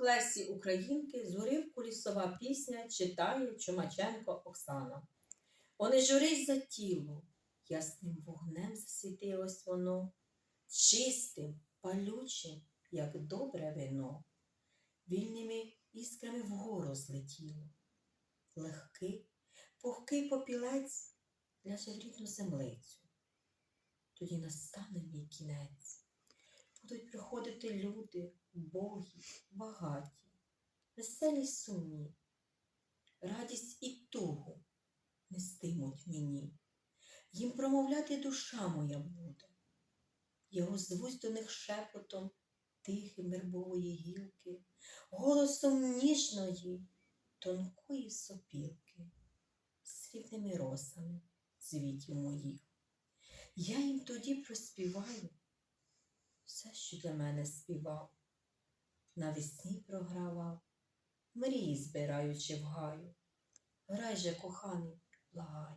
Лесі Українки з уривку лісова пісня читає Чумаченко Оксана. Вони журись за тіло, ясним вогнем засвітилось воно, чистим, палючим, як добре вино, вільними іскрами вгору злетіло. Легкий, пухкий попілець ляже в землицю. Тоді настане мій кінець. Будуть приходити люди, богі, багаті, веселі сумні, радість і тугу нестимуть мені. Їм промовляти душа моя буде. Я озвусь до них шепотом тихим вербової гілки, голосом ніжної, тонкої сопілки, срібними росами цвітів моїх. Я їм тоді проспіваю все, що для мене співав, навесні програвав, мрії збираючи в гаю. Грай же, коханий, благаю.